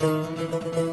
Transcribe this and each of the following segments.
Música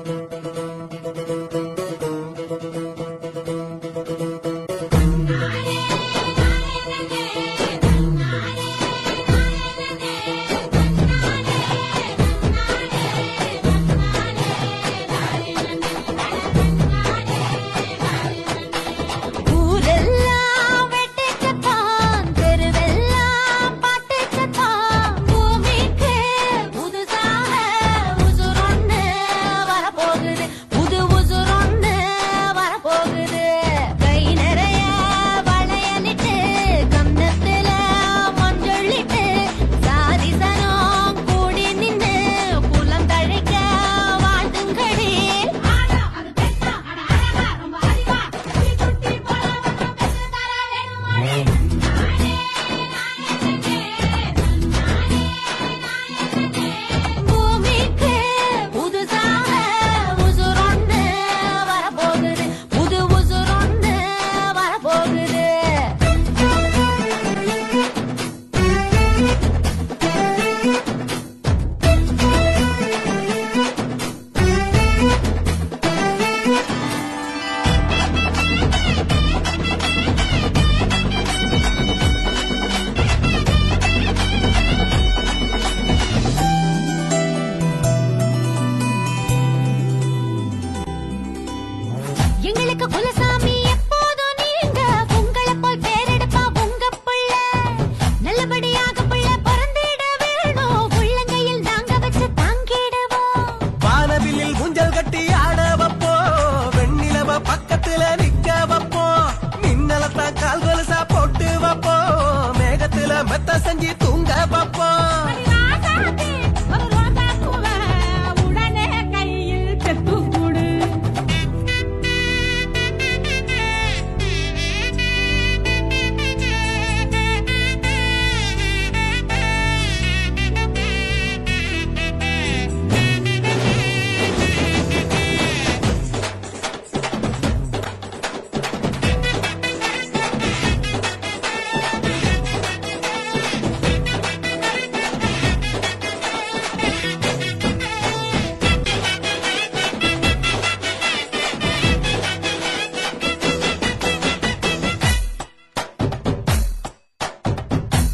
三杰。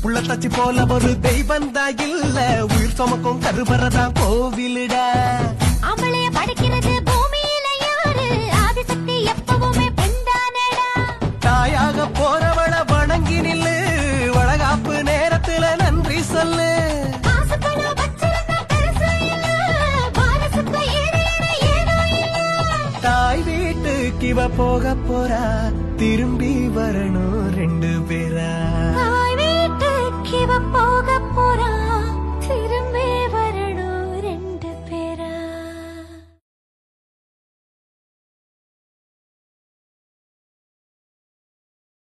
உள்ளத்தாச்சி போல ஒரு தெய்வம் தான் இல்ல. உயிர் சுமக்கும் கருபரதான் கோவிலுடா. அவளைய படைக்கிறது பூமியில யாரு? ஆதிசக்தி எப்பவுமே பெண்தானடா. தாயாக போறவள வணங்கி நில்லு. வளகாப்பு நேரத்துல நன்றி சொல்லு. தாய் வீட்டுக்கு இவ போக போறா. திரும்பி வரணும் ரெண்டு பேரா.